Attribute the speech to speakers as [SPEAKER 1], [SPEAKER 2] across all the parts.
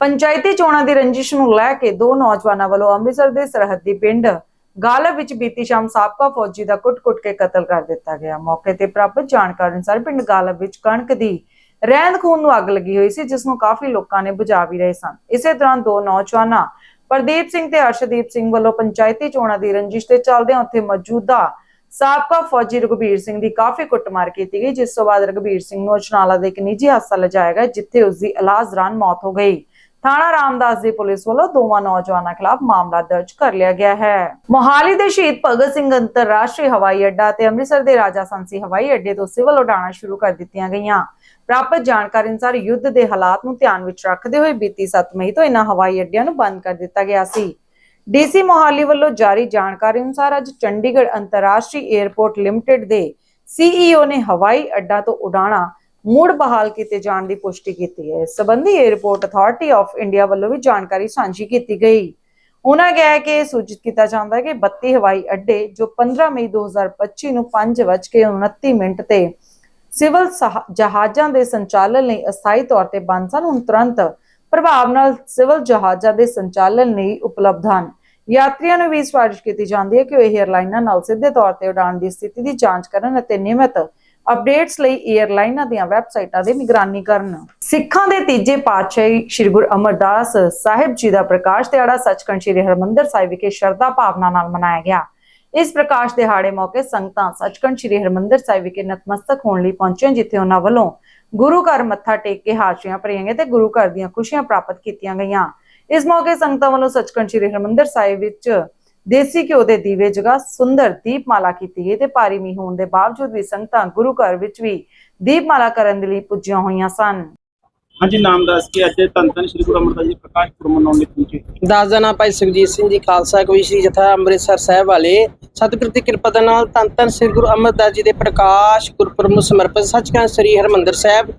[SPEAKER 1] ਪੰਚਾਇਤੀ ਚੋਣਾਂ ਦੀ ਰੰਜਿਸ਼ ਨੂੰ ਲੈ ਕੇ ਦੋ ਨੌਜਵਾਨਾਂ ਵੱਲੋਂ ਅੰਮ੍ਰਿਤਸਰ ਦੇ ਸਰਹੱਦੀ ਪਿੰਡ ਗਾਲਬ ਵਿੱਚ ਬੀਤੀ ਸ਼ਾਮ ਸਾਬਕਾ ਫੌਜੀ ਦਾ ਕੁੱਟ-ਕੁੱਟ ਕੇ ਕਤਲ ਕਰ ਦਿੱਤਾ ਗਿਆ। ਮੌਕੇ ਤੇ ਪ੍ਰਾਪਤ ਜਾਣਕਾਰੀ ਅਨੁਸਾਰ ਪਿੰਡ ਗਾਲਬ ਵਿੱਚ ਕਣਕ ਦੀ ਰਹਿੰਦ ਖੂਨ ਨੂੰ ਅੱਗ ਲੱਗੀ ਹੋਈ ਸੀ, ਜਿਸ ਨੂੰ ਕਾਫੀ ਲੋਕਾਂ ਨੇ ਬੁਝਾ ਵੀ ਰਹੇ ਸਨ। ਇਸੇ ਦੌਰਾਨ ਦੋ ਨੌਜਵਾਨਾਂ ਪ੍ਰਦੀਪ ਸਿੰਘ ਤੇ ਅਰਸ਼ਦੀਪ ਸਿੰਘ ਵੱਲੋਂ ਪੰਚਾਇਤੀ ਚੋਣਾਂ ਦੀ ਰੰਜਿਸ਼ ਤੇ ਚੱਲਦਿਆਂ ਉੱਥੇ ਮੌਜੂਦਾ ਸਾਬਕਾ ਫੌਜੀ ਰਘਬੀਰ ਸਿੰਘ ਦੀ ਕਾਫੀ ਕੁੱਟਮਾਰ ਕੀਤੀ ਗਈ, ਜਿਸ ਤੋਂ ਬਾਅਦ ਰਘਬੀਰ ਸਿੰਘ ਨੂੰ ਅਜਨਾਲਾ ਦੇ ਇੱਕ ਨਿੱਜੀ ਹਸਪਤਾਲ ਲਿਜਾਇਆ ਗਿਆ, ਜਿੱਥੇ ਉਸ ਦੀ ਇਲਾਜ ਦੌਰਾਨ ਮੌਤ ਹੋ ਗਈ। ਥਾਣਾ ਰਾਮਦਾਸ ਦੀ ਪੁਲਿਸ ਵੱਲੋਂ ਦੋਵਾਂ ਨੌਜਵਾਨਾਂ ਖਿਲਾਫ ਮਾਮਲਾ ਦਰਜ ਕਰ ਲਿਆ ਗਿਆ ਹੈ। ਮੋਹਾਲੀ ਦੇ ਸ਼ਹੀਦ ਭਗਤ ਸਿੰਘ ਅੰਤਰਰਾਸ਼ਟਰੀ ਹਵਾਈ ਅੱਡਾ ਤੇ ਅੰਮ੍ਰਿਤਸਰ ਦੇ ਰਾਜਾ ਸੰਸੀ ਹਵਾਈ ਅੱਡੇ ਤੋਂ ਸਿਵਲ ਉਡਾਣਾਂ ਸ਼ੁਰੂ ਕਰ ਦਿੱਤੀਆਂ ਗਈਆਂ। ਪ੍ਰਾਪਤ ਜਾਣਕਾਰੀ ਅਨੁਸਾਰ ਯੁੱਧ ਦੇ ਹਾਲਾਤ ਨੂੰ ਧਿਆਨ ਵਿੱਚ ਰੱਖਦੇ ਹੋਏ ਬੀਤੀ 7 ਮਈ ਤੋਂ ਇਨ੍ਹਾਂ ਹਵਾਈ ਅੱਡਿਆਂ ਨੂੰ ਬੰਦ ਕਰ ਦਿੱਤਾ ਗਿਆ ਸੀ। ਡੀਸੀ ਮੋਹਾਲੀ ਵੱਲੋਂ ਜਾਰੀ ਜਾਣਕਾਰੀ ਅਨੁਸਾਰ ਅੱਜ ਚੰਡੀਗੜ੍ਹ ਅੰਤਰਰਾਸ਼ਟਰੀ 에ਅਰਪੋਰਟ ਲਿਮਟਿਡ ਦੇ ਸੀਈਓ ਨੇ ਹਵਾਈ ਅੱਡਾ ਤੋਂ ਉਡਾਣਾਂ ਮੁੜ ਬਹਾਲ ਕੀਤੇ ਜਾਣ ਦੀ ਪੁਸ਼ਟੀ ਕੀਤੀ ਹੈ। ਇਸ 에ਅਰਪੋਰਟ ਅਥਾਰਟੀ ਆਫ ਇੰਡੀਆ ਵੱਲੋਂ ਵੀ ਜਾਣਕਾਰੀ ਸਾਂਝੀ ਕੀਤੀ ਗਈ। ਉਹਨਾਂ ਕਿਹਾ ਕਿ ਸੂਚਿਤ ਕੀਤਾ ਜਾਂਦਾ ਹੈ ਕਿ 32 ਹਵਾਈ ਅੱਡੇ, ਜੋ 15 ਮਈ 2025 ਨੂੰ 5:29 ਮਿੰਟ ਤੇ ਸਿਵਲ ਜਹਾਜ਼ਾਂ ਦੇ ਸੰਚਾਲਨ ਲਈ ਅਸਥਾਈ ਤੌਰ ਤੇ ਬੰਦ ਸਨ, ਹੁਣ ਤੁਰੰਤ ਪ੍ਰਭਾਵ ਨਾਲ ਸਿਵਲ ਜਹਾਜ਼ਾਂ ਦੇ ਸੰਚਾਲਨ ਲਈ ਉਪਲਬਧ ਹਨ। ਯਾਤਰੀਆਂ ਨੂੰ ਵੀ ਸਿਫਾਰਿਸ਼ ਕੀਤੀ ਜਾਂਦੀ ਹੈ ਕਿ ਉਹ ਏਅਰਲਾਈਨਾਂ ਨਾਲ ਸਿੱਧੇ ਤੌਰ ਤੇ ਉਡਾਣ ਦੀ ਸਥਿਤੀ ਦੀ ਜਾਂਚ ਕਰਨ ਅਤੇ ਨਿਯਮਿਤ ਅਪਡੇਟਸ ਲਈ 에ਅਰਲਾਈਨਾਂ ਦੀਆਂ ਵੈਬਸਾਈਟਾਂ ਦੀ ਨਿਗਰਾਨੀ ਕਰਨ। ਸਿੱਖਾਂ ਦੇ ਤੀਜੇ ਪਾਤਸ਼ਾਹੀ ਸ੍ਰੀ ਗੁਰੂ ਅਮਰਦਾਸ ਸਾਹਿਬ ਜੀ ਦਾ ਪ੍ਰਕਾਸ਼ ਦਿਹਾੜਾ ਸੱਚਖੰਡ ਸ੍ਰੀ ਹਰਿਮੰਦਰ ਸਾਹਿਬ ਵਿਖੇ ਸ਼ਰਧਾ ਭਾਵਨਾ ਨਾਲ ਮਨਾਇਆ ਗਿਆ। ਇਸ ਪ੍ਰਕਾਸ਼ ਦਿਹਾੜੇ ਮੌਕੇ ਸੰਗਤਾਂ ਸੱਚਖੰਡ ਸ੍ਰੀ ਹਰਿਮੰਦਰ ਸਾਹਿਬ ਵਿਖੇ ਨਤਮਸਤਕ ਹੋਣ ਲਈ ਪਹੁੰਚੀਆਂ, ਜਿੱਥੇ ਉਹਨਾਂ ਵੱਲੋਂ ਗੁਰੂ ਘਰ ਮੱਥਾ ਟੇਕ ਕੇ ਹਾਜ਼ਰੀਆਂ ਭਰੀਆਂ ਗਈਆਂ ਤੇ ਗੁਰੂ ਘਰ ਦੀਆਂ ਖੁਸ਼ੀਆਂ ਪ੍ਰਾਪਤ ਕੀਤੀਆਂ ਗਈਆਂ। ਇਸ ਮੌਕੇ ਸੰਗਤਾਂ ਵੱਲੋਂ ਸੱਚਖੰਡ ਸ੍ਰੀ ਹਰਿਮੰਦਰ ਸਾਹਿਬ ਵਿੱਚ ਦੇਸੀ ਘਿਓ ਦੇ ਦੀਵੇ ਜਗਾ ਸੁੰਦਰ ਦੀਪਮਾਲਾ ਕੀਤੀ ਗਈ ਤੇ ਭਾਰੀ ਮੀਂਹ ਹੋਣ ਦੇ ਬਾਵਜੂਦ ਵੀ ਸੰਗਤਾਂ ਗੁਰੂ ਘਰ ਵਿੱਚ ਵੀ ਦੀਪਮਾਲਾ ਕਰਨ ਦੇ ਲਈ ਪੁੱਜੀਆਂ ਹੋਈਆਂ ਸਨ।
[SPEAKER 2] ਹਾਂਜੀ ਨਾਮ ਦੱਸ ਕੇ ਅੱਜ ਧੰਨ ਧੰਨ ਸ੍ਰੀ ਗੁਰੂ ਅਮਰਦਾਸ ਜੀ ਪ੍ਰਕਾਸ਼ ਪੁਰਬ ਮਨਾਉਣ ਲਈ ਪਹੁੰਚੇ।
[SPEAKER 3] ਦਾਸ ਨਾਮ ਭਾਈ ਸੁਖਜੀਤ ਸਿੰਘ ਜੀ ਖਾਲਸਾ ਕੋਈ ਸ੍ਰੀ ਜਥਾ ਅੰਮ੍ਰਿਤਸਰ ਸਾਹਿਬ ਵਾਲੇ ਸਤਿਗੁਰ ਦੀ ਕਿਰਪਾ ਦੇ ਨਾਲ ਧੰਨ ਧੰਨ ਸ੍ਰੀ ਗੁਰੂ ਅਮਰਦਾਸ ਜੀ ਦੇ ਪ੍ਰਕਾਸ਼ ਗੁਰਪੁਰਬ ਨੂੰ ਸਮਰਪਿਤ ਸੱਚਖੰਡ ਸ੍ਰੀ ਹਰਿਮੰਦਰ ਸਾਹਿਬ।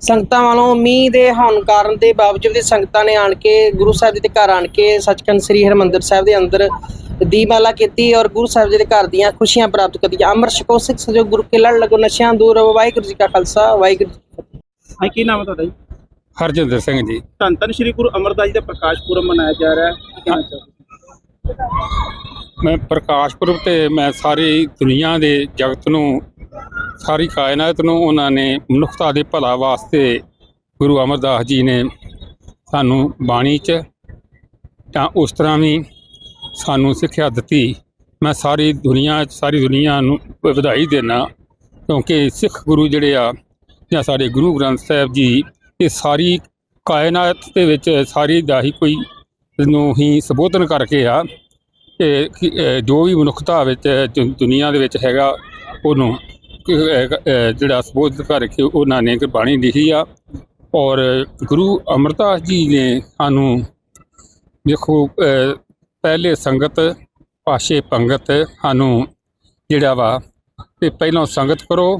[SPEAKER 3] ਸੰਗਤਾਂ ਵੱਲੋਂ ਮੀਂਹ ਦੇ ਹੋਣ ਕਾਰਨ ਦੇ ਬਾਵਜੂਦ ਵੀ ਸੰਗਤਾਂ ਨੇ ਆਣ ਕੇ ਗੁਰੂ ਸਾਹਿਬ ਜੀ ਦੇ ਘਰ ਆਣ ਕੇ ਸੱਚਖੰਡ ਸ੍ਰੀ ਹਰਿਮੰਦਰ ਸਾਹਿਬ ਦੇ ਅੰਦਰ ਦੀਪਮਾਲਾ ਕੀਤੀ ਔਰ ਗੁਰੂ ਸਾਹਿਬ ਜੀ ਦੇ ਘਰ ਦੀਆਂ ਖੁਸ਼ੀਆਂ ਪ੍ਰਾਪਤ ਕੀਤੀਆਂ ਅੰਮ੍ਰਿਤ ਛਕੋ ਸਿੱਖ ਸਜੋ ਗੁਰੂ ਕੇ ਲੜ ਲਗੋ ਨਸ਼ਿਆਂ ਦੂਰ ਵਾਹਿਗੁਰੂ ਜੀ ਕਾ ਖਾਲਸਾ ਵਾਹਿਗੁਰੂ ਜੀ ਕੀ ਫਤਿਹ।
[SPEAKER 2] ਹਾਂ ਕੀ ਨਾਮ ਹੈ ਤੁਹਾਡਾ ਜੀ?
[SPEAKER 4] ਹਰਜਿੰਦਰ ਸਿੰਘ ਜੀ।
[SPEAKER 2] ਧੰਨ ਧੰਨ ਸ੍ਰੀ ਗੁਰੂ ਅਮਰਦਾਸ ਜੀ ਦਾ ਪ੍ਰਕਾਸ਼ ਪੁਰਬ ਮਨਾਇਆ ਜਾ ਰਿਹਾ ਹੈ। ਕੀ ਕਹਿਣਾ ਚਾਹੋਗੇ?
[SPEAKER 4] ਮੈਂ ਪ੍ਰਕਾਸ਼ ਪੁਰਬ ਤੇ ਮੈਂ ਸਾਰੀ ਦੁਨੀਆ ਦੇ ਜਗਤ ਨੂੰ ਸਾਰੀ ਕਾਇਨਾਤ ਨੂੰ ਉਹਨਾਂ ਨੇ ਮਨੁੱਖਤਾ ਦੇ ਭਲਾ ਵਾਸਤੇ ਗੁਰੂ ਅਮਰਦਾਸ ਜੀ ਨੇ ਸਾਨੂੰ ਬਾਣੀ 'ਚ ਤਾਂ ਉਸ ਤਰ੍ਹਾਂ ਵੀ ਸਾਨੂੰ ਸਿੱਖਿਆ ਦਿੱਤੀ। ਮੈਂ ਸਾਰੀ ਦੁਨੀਆ ਸਾਰੀ ਦੁਨੀਆ ਨੂੰ ਵਧਾਈ ਦੇਣਾ ਕਿਉਂਕਿ ਸਿੱਖ ਗੁਰੂ ਜਿਹੜੇ ਆ, ਜਾਂ ਸਾਡੇ ਗੁਰੂ ਗ੍ਰੰਥ ਸਾਹਿਬ ਜੀ, ਇਹ ਸਾਰੀ ਕਾਇਨਾਤ ਦੇ ਵਿੱਚ, ਸਾਰੀ ਦਾ ਹੀ ਕੋਈ ਨੂੰ ਹੀ ਸੰਬੋਧਨ ਕਰਕੇ ਆ ਕਿ ਜੋ ਵੀ ਮਨੁੱਖਤਾ ਵਿੱਚ ਦੁਨੀਆ ਦੇ ਵਿੱਚ ਹੈਗਾ, ਉਹਨੂੰ ਜਿਹੜਾ ਸੰਬੋਧਨ ਕਰਕੇ ਉਹਨਾਂ ਨੇ ਗੁਰਬਾਣੀ ਲਿਖੀ ਆ। ਔਰ ਗੁਰੂ ਅਮਰਦਾਸ ਜੀ ਨੇ ਸਾਨੂੰ, ਦੇਖੋ ਪਹਿਲੇ ਸੰਗਤ ਪਾਸ਼ੇ ਪੰਗਤ ਸਾਨੂੰ ਜਿਹੜਾ ਵਾ ਤੇ ਪਹਿਲਾਂ ਸੰਗਤ ਕਰੋ,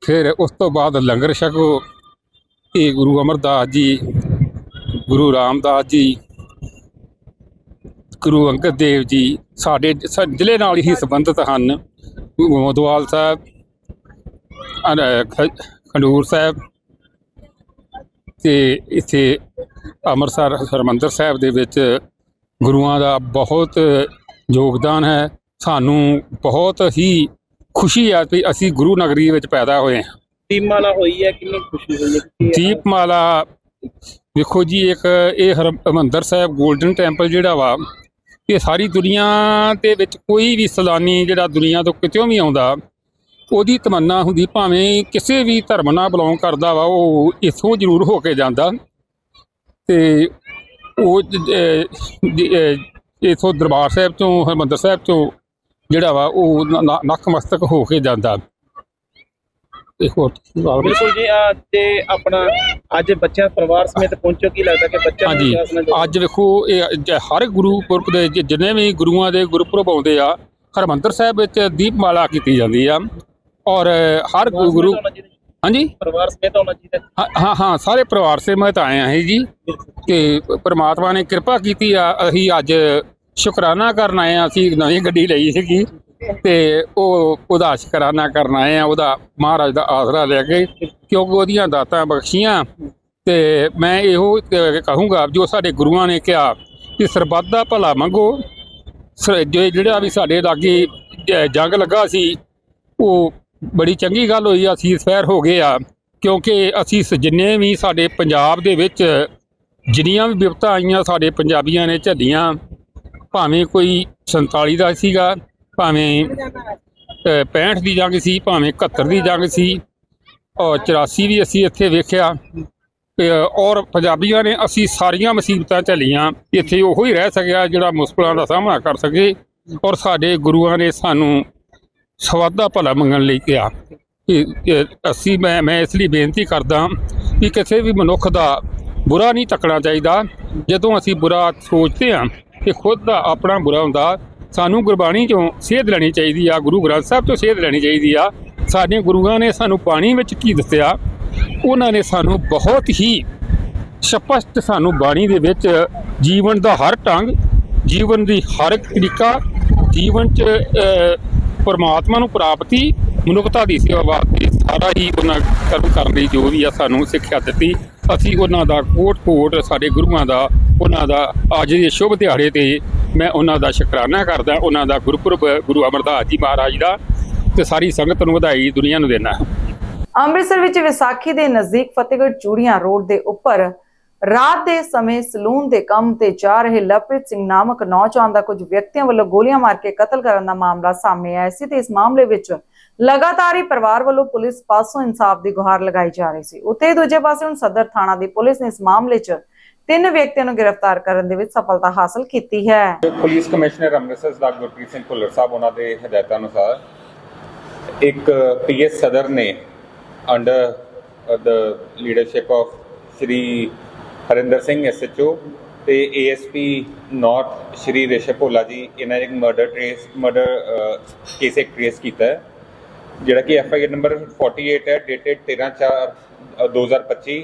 [SPEAKER 4] ਫਿਰ ਉਸ ਤੋਂ ਬਾਅਦ ਲੰਗਰ ਛਕੋ। ਇਹ ਗੁਰੂ ਅਮਰਦਾਸ ਜੀ, ਗੁਰੂ ਰਾਮਦਾਸ ਜੀ, ਗੁਰੂ ਅੰਗਦ ਦੇਵ ਜੀ ਸਾਡੇ ਸ- ਜ਼ਿਲ੍ਹੇ ਨਾਲ ਹੀ ਸੰਬੰਧਿਤ ਹਨ। ਗੋਦਵਾਲ ਸਾਹਿਬ ਅਰ- ਖ- ਖਡੂਰ ਸਾਹਿਬ ਤੇ ਇੱਥੇ ਅੰਮ੍ਰਿਤਸਰ ਹਰਿਮੰਦਰ ਸਾਹਿਬ ਦੇ ਵਿੱਚ ਗੁਰੂਆਂ ਦਾ ਬਹੁਤ ਯੋਗਦਾਨ ਹੈ। ਸਾਨੂੰ ਬਹੁਤ ਹੀ ਖੁਸ਼ੀ ਆ ਕਿ ਅਸੀਂ ਗੁਰੂ ਨਗਰੀ ਵਿੱਚ ਪੈਦਾ ਹੋਏ ਹਾਂ।
[SPEAKER 2] ਦੀਪਮਾਲਾ ਹੋਈ ਹੈ ਕਿੰਨੀ ਖੁਸ਼ੀ ਹੋਈ ਹੈ?
[SPEAKER 4] ਦੀਪਮਾਲਾ ਵੇਖੋ ਜੀ ਇੱਕ ਇਹ ਹਰਿਮੰਦਰ ਸਾਹਿਬ 골ਡਨ ਟੈਂਪਲ ਜਿਹੜਾ ਵਾ ਇਹ ਸਾਰੀ ਦੁਨੀਆ ਦੇ ਵਿੱਚ ਕੋਈ ਵੀ ਸੈਲਾਨੀ ਜਿਹੜਾ ਦੁਨੀਆ ਤੋਂ ਕਿਤੇੋਂ ਵੀ ਆਉਂਦਾ ਉਹਦੀ ਤਮੰਨਾ ਹੁੰਦੀ ਭਾਵੇਂ ਕਿਸੇ ਵੀ ਧਰਮ ਨਾਲ ਬਿਲੋਂਗ ਕਰਦਾ ਵਾ ਉਹ ਇੱਥੋਂ ਜ਼ਰੂਰ ਹੋ ਕੇ ਜਾਂਦਾ। ਤੇ ਉਹ ਇੱਥੋਂ ਦਰਬਾਰ ਸਾਹਿਬ ਤੋਂ ਹਰਿਮੰਦਰ ਸਾਹਿਬ ਤੋਂ ਜਿਹੜਾ ਵਾ ਉਹ ਨਖਮਸਤਕ ਹੋ ਕੇ ਜਾਂਦਾ। ਹੋਰ
[SPEAKER 2] ਬਿਲਕੁਲ ਜੀ ਆ ਤੇ ਆਪਣਾ ਅੱਜ ਬੱਚਿਆਂ ਪਰਿਵਾਰ ਸਮੇਤ ਪਹੁੰਚੋ ਕੀ ਲੱਗਦਾ ਕਿ ਬੱਚਿਆਂ
[SPEAKER 4] ਹਾਂਜੀ। ਅੱਜ ਵੇਖੋ ਇਹ ਹਰ ਗੁਰੂਪੁਰਬ ਦੇ ਜ- ਜਿੰਨੇ ਵੀ ਗੁਰੂਆਂ ਦੇ ਗੁਰਪੁਰਬ ਆਉਂਦੇ ਆ ਹਰਮੰਦਰ ਸਾਹਿਬ ਵਿੱਚ ਦੀਪਮਾਲਾ ਕੀਤੀ ਜਾਂਦੀ ਆ। ਔਰ ਹਰ ਗੁਰੂ। ਹਾਂਜੀ?
[SPEAKER 2] ਪਰਿਵਾਰ ਸਮੇਤ ਹੋਣਾ ਚਾਹੀਦਾ
[SPEAKER 4] ਹਾਂ- ਹਾਂ ਸਾਰੇ ਪਰਿਵਾਰ ਸਮੇਤ ਆਏ ਆ ਜੀ। ਕਿ ਪ੍ਰਮਾਤਮਾ ਨੇ ਕਿਰਪਾ ਕੀਤੀ ਆ, ਅਸੀਂ ਅੱਜ ਸ਼ੁਕਰਾਨਾ ਕਰਨ ਆਏ ਆ ਅਸੀਂ ਨਵੀਂ ਗੱਡੀ ਲਈ ਸੀਗੀ ਤੇ ਉਹ ਉਹਦਾ ਸ਼ੁਕਰਾਨਾ ਕਰਨ ਆਏ ਆ ਉਹਦਾ ਮਹਾਰਾਜ ਦਾ ਆਸਰਾ ਲੈ ਕੇ, ਕਿਉਂਕਿ ਉਹਦੀਆਂ ਦਾਤਾਂ ਬਖਸ਼ੀਆਂ। ਤੇ ਮੈਂ ਇਹੋ ਕਹੂੰਗਾ, ਜੋ ਸਾਡੇ ਗੁਰੂਆਂ ਨੇ ਕਿਹਾ ਕਿ ਸਰਬੱਤ ਦਾ ਭਲਾ ਮੰਗੋ ਸ- ਜੇ ਜਿਹੜਾ ਵੀ ਸਾਡੇ ਲਾਗੇ ਜੰਗ ਲੱਗਾ ਸੀ, ਉਹ ਬੜੀ ਚੰਗੀ ਗੱਲ ਹੋਈ ਆ ਸੀਜ਼ਫਾਇਰ ਹੋ ਗਏ ਆ ਕਿਉਂਕਿ ਅਸੀਂ ਸ- ਜਿੰਨੇ ਵੀ ਸਾਡੇ ਪੰਜਾਬ ਦੇ ਵਿੱਚ ਜਿੰਨੀਆਂ ਵੀ ਵਿਪਤਾ ਆਈਆਂ ਸਾਡੇ ਪੰਜਾਬੀਆਂ ਨੇ ਝੱਲੀਆਂ ਭਾਵੇਂ ਕੋਈ 47 ਦਾ ਸੀਗਾ ਭਾਵੇਂ ਅ, 65 ਦੀ ਜੰਗ ਸੀ ਭਾਵੇਂ 71 ਦੀ ਜੰਗ ਸੀ ਔਰ 84 ਵੀ ਅਸੀਂ ਇੱਥੇ ਵੇਖਿਆ ਔਰ ਪੰਜਾਬੀਆਂ ਨੇ ਅਸੀਂ ਸਾਰੀਆਂ ਮੁਸੀਬਤਾਂ ਝੱਲੀਆਂ ਇੱਥੇ ਉਹੋ ਹੀ ਰਹਿ ਸਕਿਆ ਜਿਹੜਾ ਮੁਸ਼ਕਲਾਂ ਦਾ ਸਾਹਮਣਾ ਕਰ ਸਕੇ ਔਰ ਸਾਡੇ ਗੁਰੂਆਂ ਨੇ ਸਾਨੂੰ ਸਵਾਦਾ ਭਲਾ ਮੰਗਣ ਲਈ ਕਿਹਾ। ਅਸੀਂ ਮੈਂ ਮੈਂ ਇਸ ਲਈ ਬੇਨਤੀ ਕਰਦਾ ਕਿ ਕਿਸੇ ਵੀ ਮਨੁੱਖ ਦਾ ਬੁਰਾ ਨਹੀਂ ਤੱਕਣਾ ਚਾਹੀਦਾ। ਜਦੋਂ ਅਸੀਂ ਬੁਰਾ ਸੋਚਦੇ ਹਾਂ ਕਿ ਖੁਦ ਦਾ ਆਪਣਾ ਬੁਰਾ ਹੁੰਦਾ, ਸਾਨੂੰ ਗੁਰਬਾਣੀ ਚੋਂ ਸੇਧ ਲੈਣੀ ਚਾਹੀਦੀ ਆ, ਗੁਰੂ ਗ੍ਰੰਥ ਸਾਹਿਬ ਤੋਂ ਸੇਧ ਲੈਣੀ ਚਾਹੀਦੀ ਆ। ਸਾਡੇ ਗੁਰੂਆਂ ਨੇ ਸਾਨੂੰ ਬਾਣੀ ਵਿੱਚ ਕੀ ਦੱਸਿਆ? ਉਹਨਾਂ ਨੇ ਸਾਨੂੰ ਬਹੁਤ ਹੀ ਸਪਸ਼ਟ ਸਾਨੂੰ ਬਾਣੀ ਦੇ ਵਿੱਚ ਜੀਵਨ ਦਾ ਹਰ ਢੰਗ, ਜੀਵਨ ਦੀ ਹਰ ਇੱਕ ਤਰੀਕਾ, ਜੀਵਨ 'ਚ ਪਰਮਾਤਮਾ ਨੂੰ ਪ੍ਰਾਪਤੀ, ਮਨੁੱਖਤਾ ਦੀ ਸੇਵਾ ਵਾਸਤੇ ਸਾਰਾ ਹੀ ਉਹਨਾਂ ਕਰਮ ਕਰਨ ਲਈ ਜੋ ਵੀ ਆ ਸਾਨੂੰ ਸਿੱਖਿਆ ਦਿੱਤੀ। ਅਸੀਂ ਉਹਨਾਂ ਦਾ ਕੋਟ ਕੋਟ ਸਾਡੇ ਗੁਰੂਆਂ ਦਾ, ਉਹਨਾਂ ਦਾ ਅੱਜ ਦੇ ਸ਼ੁਭ ਦਿਹਾੜੇ ਤੇ ਮੈਂ ਉਹਨਾਂ ਦਾ ਸ਼ੁਕਰਾਨਾ ਕਰਦਾ, ਉਹਨਾਂ ਦਾ ਗੁਰਪੁਰਬ ਗੁਰੂ ਅਮਰਦਾਸ ਜੀ ਮਹਾਰਾਜ ਦਾ ਤੇ ਸਾਰੀ ਸੰਗਤ ਨੂੰ ਵਧਾਈ ਦੁਨੀਆ ਨੂੰ ਦੇਣਾ।
[SPEAKER 1] ਅੰਮ੍ਰਿਤਸਰ ਵਿੱਚ ਵਿਸਾਖੀ ਦੇ ਨਜ਼ਦੀਕ ਫਤਿਹਗੜ੍ਹ ਚੂੜੀਆਂ ਰੋਡ ਦੇ ਉੱਪਰ ਰਾਤ ਦੇ ਸਮੇਂ ਸਲੂਨ ਦੇ ਕੰਮ ਤੇ ਜਾ ਰਹੇ ਲਵਪ੍ਰੀਤ ਸਿੰਘ ਨਾਮਕ ਨੌਜਵਾਨ ਦਾ ਕੁਝ ਵਿਅਕਤੀਆਂ ਵੱਲੋਂ ਗੋਲੀਆਂ ਮਾਰ ਕੇ ਕਤਲ ਕਰਨ ਦਾ ਮਾਮਲਾ ਸਾਹਮਣੇ ਆਇਆ ਸੀ ਤੇ ਇਸ ਮਾਮਲੇ ਵਿੱਚ ਲਗਾਤਾਰ ਹੀ ਪਰਿਵਾਰ ਵੱਲੋਂ ਪੁਲਿਸ ਪਾਸੋਂ ਇਨਸਾਫ ਦੀ ਗੁਹਾਰ ਲਗਾਈ ਜਾ ਰਹੀ ਸੀ। ਉੱਥੇ ਦੂਜੇ ਪਾਸੇ ਹੁਣ ਸਦਰ ਥਾਣਾ ਦੀ ਪੁਲਿਸ ਨੇ ਇਸ ਮਾਮਲੇ 'ਚ ਤਿੰਨ ਵਿਅਕਤੀਆਂ ਨੂੰ ਗ੍ਰਿਫਤਾਰ ਕਰਨ ਦੇ ਵਿੱਚ ਸਫਲਤਾ ਹਾਸਲ ਕੀਤੀ ਹੈ।
[SPEAKER 5] ਪੁਲਿਸ ਕਮਿਸ਼ਨਰ ਅੰਮ੍ਰਿਤਸਰ ਦਾ ਗੁਰਪ੍ਰੀਤ ਸਿੰਘ ਭੁੱਲਰ ਸਾਹਿਬ, ਉਹਨਾਂ ਦੇ ਹਦਾਇਤਾਂ ਅਨੁਸਾਰ ਇੱਕ ਪੀਐਸ ਸਦਰ ਨੇ under the leadership of Shri Harinder Singh SHO ਤੇ ਏਐਸਪੀ ਨਾਰਥ ਸ਼੍ਰੀ ਰੇਸ਼ਮ ਭੋਲਾ ਜੀ, ਇਹਨਾਂ ਨੇ ਇੱਕ ਮਰਡਰ ਟ੍ਰੇਸ ਮਰਡਰ ਕੇਸ ਇੱਕ ਟ੍ਰੇਸ ਕੀਤਾ ਹੈ। ਜਿਹੜਾ ਕਿ ਐੱਫ ਆਈ ਆਰ ਨੰਬਰ 48 ਹੈ ਡੇਟਡ 13 2025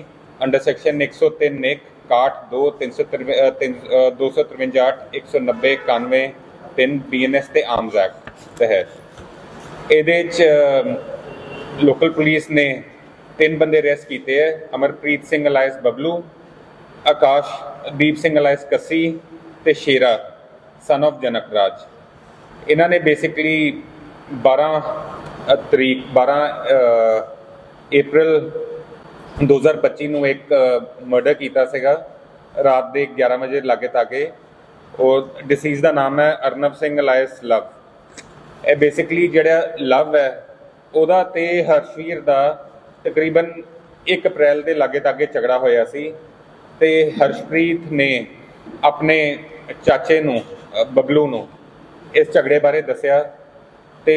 [SPEAKER 5] ਅੰਡਰ ਸੈਕਸ਼ਨ 103 ਇੱਕ 62 2 253 190 91 3 ਬੀਐਨਐਸ ਤੇ ਆਰਮਸ ਐਕਟ ਤਹਿਤ। ਇਹਦੇ ਚ ਲੋਕਲ ਪੁਲਿਸ ਨੇ ਤਿੰਨ ਬੰਦੇ ਅਰੈਸਟ ਕੀਤੇ ਹੈ, ਅਮਰਪ੍ਰੀਤ ਸਿੰਘ ਅਲਾਇਸ ਬਬਲੂ, ਆਕਾਸ਼ ਦੀਪ ਸਿੰਘ ਅਲਾਇਸ ਕੱਸੀ ਤੇ ਸ਼ੇਰਾ ਸਨ of ਜਨਕ ਰਾਜ। ਇਹਨਾਂ ਨੇ ਬੇਸਿਕਲੀ 12 ਤਰੀਕ 12 ਅਪ੍ਰੈਲ 2025 ਨੂੰ ਇੱਕ ਮਰਡਰ ਕੀਤਾ ਸੀਗਾ। ਰਾਤ ਦੇ 11 ਵਜੇ ਲਾਗੇ ਤਾਗੇ। ਉਹ ਡਿਸੀਜ਼ ਦਾ ਨਾਮ ਹੈ ਅਰਨਬ ਸਿੰਘ ਅਲਾਇਸ ਲਵ। ਇਹ ਬੇਸਿਕਲੀ ਜਿਹੜਾ ਲਵ ਹੈ, ਉਹਦਾ ਤੇ ਹਰਸ਼ਵੀਰ ਦਾ ਤਕਰੀਬਨ 1 ਅਪ੍ਰੈਲ ਦੇ ਲਾਗੇ ਤਾਗੇ ਝਗੜਾ ਹੋਇਆ ਸੀ। ਤੇ ਹਰਸ਼ਪ੍ਰੀਤ ਨੇ ਆਪਣੇ ਚਾਚੇ ਨੂੰ ਬਬਲੂ ਨੂੰ ਇਸ ਝਗੜੇ ਬਾਰੇ ਦੱਸਿਆ। ਤੇ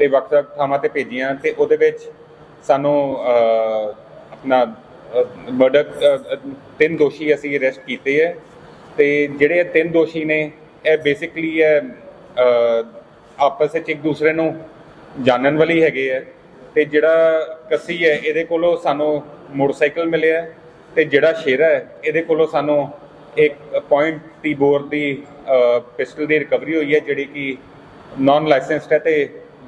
[SPEAKER 5] ਤੇ ਵੱਖ-ਵੱਖ ਥਾਵਾਂ ਤੇ ਭੇਜੀਆਂ ਤੇ ਉਹਦੇ ਵਿੱਚ ਸਾਨੂੰ ਆਪਣਾ ਮਰਡਰ ਤਿੰਨ ਦੋਸ਼ੀ ਅਸੀਂ ਅਰੈਸਟ ਕੀਤੇ ਹੈ ਤੇ ਜਿਹੜੇ ਤਿੰਨ ਦੋਸ਼ੀ ਨੇ, ਇਹ ਬੇਸਿਕਲੀ ਇਹ ਆਪਸ ਵਿੱਚ ਇੱਕ ਦੂਸਰੇ ਨੂੰ ਜਾਣਨ ਵਾਲੀ ਹੈਗੇ ਹੈ ਤੇ ਜਿਹੜਾ ਕੱਸੀ ਹੈ ਇਹਦੇ ਕੋਲੋਂ ਸਾਨੂੰ ਮੋਟਰਸਾਈਕਲ ਮਿਲਿਆ ਹੈ ਤੇ ਜਿਹੜਾ ਸ਼ੇਰਾ ਹੈ ਇਹਦੇ ਕੋਲੋਂ ਸਾਨੂੰ ਇੱਕ ਪੁਆਇੰਟ ਦੀ ਬੋਰ ਦੀ ਪਿਸਟਲ ਦੀ ਰਿਕਵਰੀ ਹੋਈ ਹੈ ਜਿਹੜੀ ਕਿ ਨਾਨ ਲਾਇਸੈਂਸਡ ਹੈ ਤੇ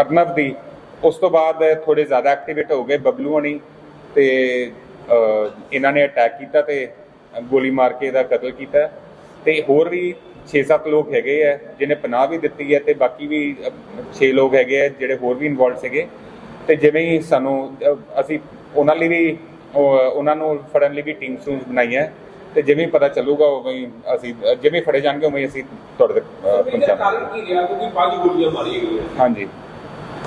[SPEAKER 5] ਅਰਨਬ ਦੀ। ਉਸ ਤੋਂ ਬਾਅਦ ਥੋੜੇ ਜ਼ਿਆਦਾ ਐਕਟੀਵੇਟ ਹੋ ਗਏ ਬਬਲੂ ਹਣੀ ਤੇ ਇਹਨਾਂ ਨੇ ਅਟੈਕ ਕੀਤਾ ਤੇ ਗੋਲੀ ਮਾਰ ਕੇ ਇਹਦਾ ਕਤਲ ਕੀਤਾ। ਤੇ ਹੋਰ ਵੀ 6-7 ਲੋਕ ਹੈਗੇ ਆ ਜਿਹਨੇ ਪਨਾਹ ਵੀ ਦਿੱਤੀ ਹੈ ਤੇ ਬਾਕੀ ਵੀ 6 ਲੋਕ ਹੈਗੇ ਆ ਜਿਹੜੇ ਹੋਰ ਵੀ ਇਨਵੋਲਡ ਸੀਗੇ। ਤੇ ਜਿਵੇਂ ਹੀ ਸਾਨੂੰ ਅਸੀਂ ਉਹਨਾਂ ਲਈ ਵੀ ਉਹ ਉਹਨਾਂ ਨੂੰ ਫੜਨ ਲਈ ਵੀ ਟੀਮ ਟੂਮਸ ਬਣਾਈ ਹੈ ਤੇ ਜਿਵੇਂ ਪਤਾ ਚੱਲੂਗਾ ਉਵੇਂ ਅਸੀਂ ਜਿਵੇਂ ਫੜੇ ਜਾਣਗੇ ਉਵੇਂ ਅਸੀਂ ਤੁਹਾਡੇ ਤੱਕ ਪਹੁੰਚਾਵਾਂਗੇ।
[SPEAKER 6] ਕੀ ਰਿਹਾ? ਕਿਉਂਕਿ ਪੰਜ ਗੋਲੀਆਂ ਮਾਰੀਆਂ ਗਈਆਂ।
[SPEAKER 5] ਹਾਂਜੀ।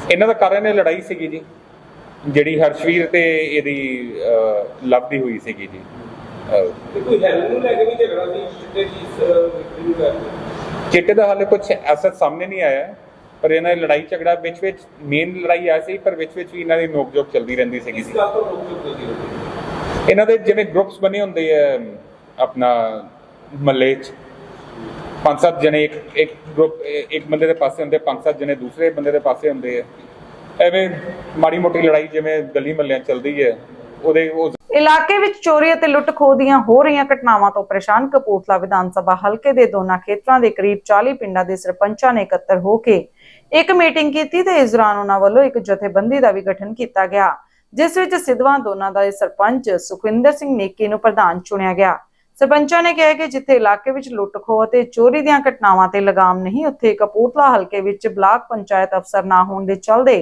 [SPEAKER 5] ਇਹਨਾਂ ਦਾ ਕਾਰਨ ਇਹ ਲੜਾਈ ਸੀਗੀ ਜੀ ਜਿਹੜੀ ਹਰਸ਼ਵੀਰ ਤੇ ਇਹਦੀ ਲੱਭਦੀ ਹੋਈ ਸੀਗੀ ਜੀ।
[SPEAKER 6] ਕੋਈ ਹੈਲਪ ਨੂੰ ਲੈ ਕੇ ਵੀ ਝਗੜਾ ਸੀ ਚਿੱਟੇ ਦੀ ਨੂੰ
[SPEAKER 5] ਚਿੱਟੇ ਹਾਲੇ ਕੁਝ ਐਸਾ ਸਾਹਮਣੇ ਨਹੀਂ ਆਇਆ ਪਰ ਇਹਨਾਂ ਦੀ ਲੜਾਈ ਝਗੜਾ ਵਿੱਚ ਵਿੱਚ ਮੇਨ ਲੜਾਈ ਆ ਸੀ ਪਰ ਵਿੱਚ ਵਿੱਚ ਵੀ ਇਹਨਾਂ ਦੀ ਨੋਕ-ਝੋਕ ਚੱਲਦੀ ਰਹਿੰਦੀ ਸੀਗੀ
[SPEAKER 6] ਸੀ
[SPEAKER 5] ਇਹਨਾਂ ਦੇ ਜਿਵੇਂ ਗਰੁੱਪਸ ਬਣੇ ਹੁੰਦੇ ਆ ਆਪਣਾ ਮੱਲੇ 'ਚ ਪੰਜ ਸੱਤ ਜਣੇ ਇੱਕ ਇੱਕ ਗਰੁੱਪ ਇੱਕ ਬੰਦੇ ਦੇ ਪਾਸੇ ਹੁੰਦੇ ਪੰਜ ਸੱਤ ਜਣੇ, ਦੂਸਰੇ ਬੰਦੇ ਦੇ ਪਾਸੇ ਹੁੰਦੇ ਆ। ਐਵੇਂ ਮਾੜੀ ਮੋਟੀ ਲੜਾਈ ਜਿਵੇਂ ਗਲੀ ਮੱਲਿਆਂ ਚੱਲਦੀ ਹੈ, ਉਹਦੇ ਉਹ
[SPEAKER 1] ਇਲਾਕੇ ਵਿੱਚ ਚੋਰੀ ਅਤੇ ਲੁੱਟ ਖੋਹ ਦੀਆਂ ਹੋ ਰਹੀਆਂ ਘਟਨਾਵਾਂ ਤੋਂ ਪਰੇਸ਼ਾਨ ਕਪੂਰਥਲਾ ਵਿਧਾਨ ਸਭਾ ਹਲਕੇ ਦੇ ਦੋਨਾਂ ਖੇਤਰਾਂ ਦੇ ਕਰੀਬ 40 ਪਿੰਡਾਂ ਦੇ ਸਰਪੰਚਾਂ ਨੇ ਇਕੱਤਰ ਹੋ ਕੇ ਇੱਕ ਮੀਟਿੰਗ ਕੀਤੀ ਤੇ ਇਸ ਦੌਰਾਨ ਉਹਨਾਂ ਵੱਲੋਂ ਇੱਕ ਜਥੇਬੰਦੀ ਦਾ ਵੀ ਗਠਨ ਕੀਤਾ ਗਿਆ, ਜਿਸ ਵਿੱਚ ਸਿੱਧਵਾਂ ਦੋਨਾਂ ਦਾ ਸਰਪੰਚ ਸੁਖਵਿੰਦਰ ਸਿੰਘ ਨੇਕੀ ਨੂੰ ਪ੍ਰਧਾਨ ਚੁਣਿਆ ਗਿਆ। ਸਰਪੰਚਾਂ ਨੇ ਕਿਹਾ ਕਿ ਜਿੱਥੇ ਇਲਾਕੇ ਵਿੱਚ ਲੁੱਟ ਖੋਹ ਅਤੇ ਚੋਰੀ ਦੀਆਂ ਘਟਨਾਵਾਂ ਤੇ ਲਗਾਮ ਨਹੀਂ, ਉੱਥੇ ਕਪੂਰਥਲਾ ਹਲਕੇ ਵਿੱਚ ਬਲਾਕ ਪੰਚਾਇਤ ਅਫਸਰ ਨਾ ਹੋਣ ਦੇ ਚਲਦੇ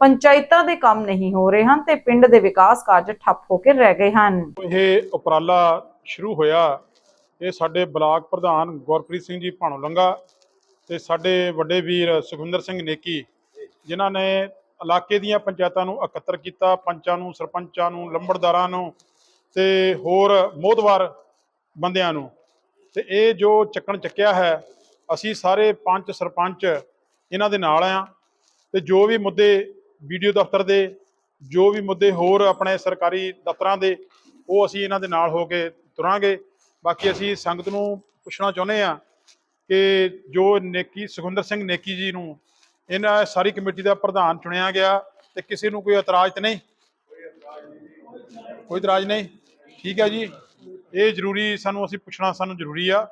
[SPEAKER 1] ਪੰਚਾਇਤਾਂ ਦੇ ਕੰਮ ਨਹੀਂ ਹੋ ਰਹੇ ਹਨ ਤੇ ਪਿੰਡ ਦੇ ਵਿਕਾਸ ਕਾਰਜ ਠੱਪ ਹੋ ਕੇ ਰਹਿ ਗਏ ਹਨ।
[SPEAKER 7] ਇਹ ਉਪਰਾਲਾ ਸ਼ੁਰੂ ਹੋਇਆ। ਇਹ ਸਾਡੇ ਬਲਾਕ ਪ੍ਰਧਾਨ ਗੁਰਪ੍ਰੀਤ ਸਿੰਘ ਜੀ ਭਾਣੋ ਲੰਗਾ ਤੇ ਸਾਡੇ ਵੱਡੇ ਵੀਰ ਸੁਖਵਿੰਦਰ ਸਿੰਘ ਨੇਕੀ, ਜਿਨ੍ਹਾਂ ਨੇ ਇਲਾਕੇ ਦੀਆਂ ਪੰਚਾਇਤਾਂ ਨੂੰ ਇਕੱਤਰ ਕੀਤਾ, ਪੰਚਾਂ ਨੂੰ, ਸਰਪੰਚਾਂ ਨੂੰ, ਲੰਬੜਦਾਰਾਂ ਨੂੰ ਤੇ ਹੋਰ ਮੋਹਤਵਾਰ ਬੰਦਿਆਂ ਨੂੰ। ਤੇ ਇਹ ਜੋ ਚੱਕਣ ਚੱਕਿਆ ਹੈ, ਅਸੀਂ ਸਾਰੇ ਪੰਚ ਸਰਪੰਚ ਇਹਨਾਂ ਦੇ ਨਾਲ ਆ। ਤੇ ਜੋ ਵੀ ਮੁੱਦੇ ਵੀਡੀਓ ਦਫ਼ਤਰ ਦੇ, ਜੋ ਵੀ ਮੁੱਦੇ ਹੋਰ ਆਪਣੇ ਸਰਕਾਰੀ ਦਫ਼ਤਰਾਂ ਦੇ, ਉਹ ਅਸੀਂ ਇਹਨਾਂ ਦੇ ਨਾਲ ਹੋ ਕੇ ਤੁਰਾਂਗੇ। ਬਾਕੀ ਅਸੀਂ ਸੰਗਤ ਨੂੰ ਪੁੱਛਣਾ ਚਾਹੁੰਦੇ ਆ ਕਿ ਜੋ ਨੇਕੀ ਸੁਖਿੰਦਰ ਸਿੰਘ ਨੇਕੀ ਜੀ ਨੂੰ ਇਹਨਾਂ ਸਾਰੀ ਕਮੇਟੀ ਦਾ ਪ੍ਰਧਾਨ ਚੁਣਿਆ ਗਿਆ, ਤੇ ਕਿਸੇ ਨੂੰ ਕੋਈ ਇਤਰਾਜ਼ ਤੇ ਨਹੀਂ? ਕੋਈ ਇਤਰਾਜ਼ ਨਹੀਂ? ਠੀਕ ਹੈ ਜੀ। ਇਹ ਜ਼ਰੂਰੀ ਸਾਨੂੰ ਅਸੀਂ ਪੁੱਛਣਾ ਸਾਨੂੰ ਜ਼ਰੂਰੀ ਆ